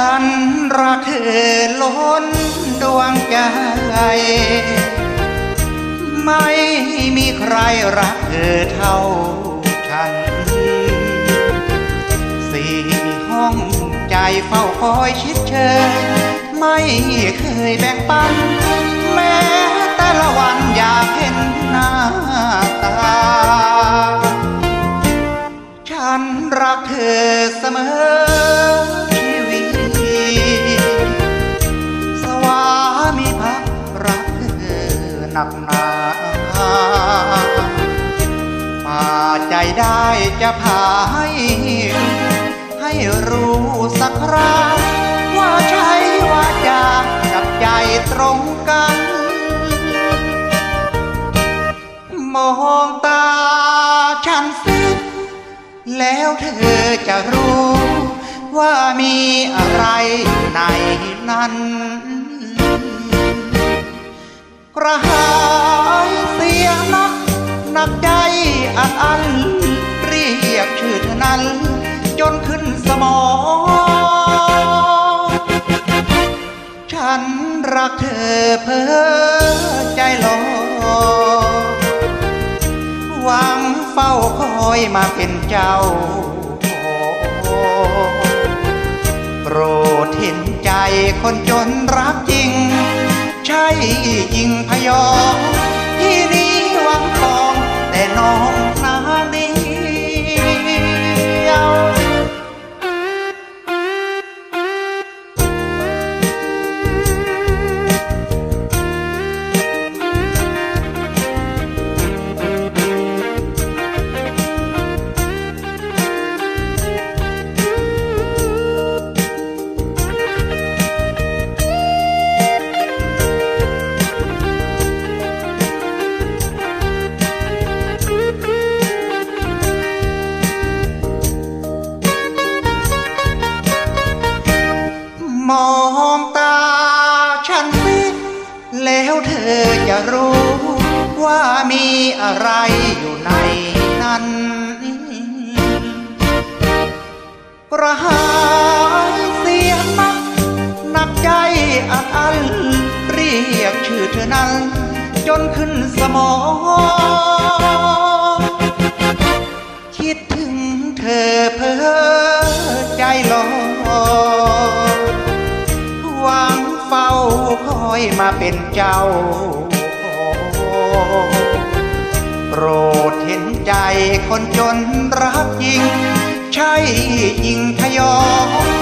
ฉันรักเธอล้นดวงใจ ไม่มีใครรักเธอเท่าฉัน สี่ห้องใจเฝ้าคอยชิดเชยไม่เคยแบ่งปัน แม้แต่ละวันอยากเห็นหน้าตา ใจได้จะพาให้ ให้รู้สักคราว่าใช่ว่าจากับใจตรงกัน มองตาฉันสิแล้วเธอจะรู้ว่ามีอะไรในนั้นกระหาันจนขึ้นสมอง ฉันรักเธอเพ้อใจลอยหวังเฝ้าคอยมาเป็นเจ้าโปรดเห็นใจคนจนรักจริง ใช่ยิงพยองที่ แล้วเธอจะรู้ว่ามีอะไรอยู่ในนั้นกระหายเสียงนักหนักใจอัดอันเรียกชื่อเธอนั้น จนขึ้นสมอง คิดถึงเธอเพ้อใจลอย อยมาเป็นเจ้า โปรดเห็นใจคนจนรักยิ่ง ใช่ยิ่งทยอง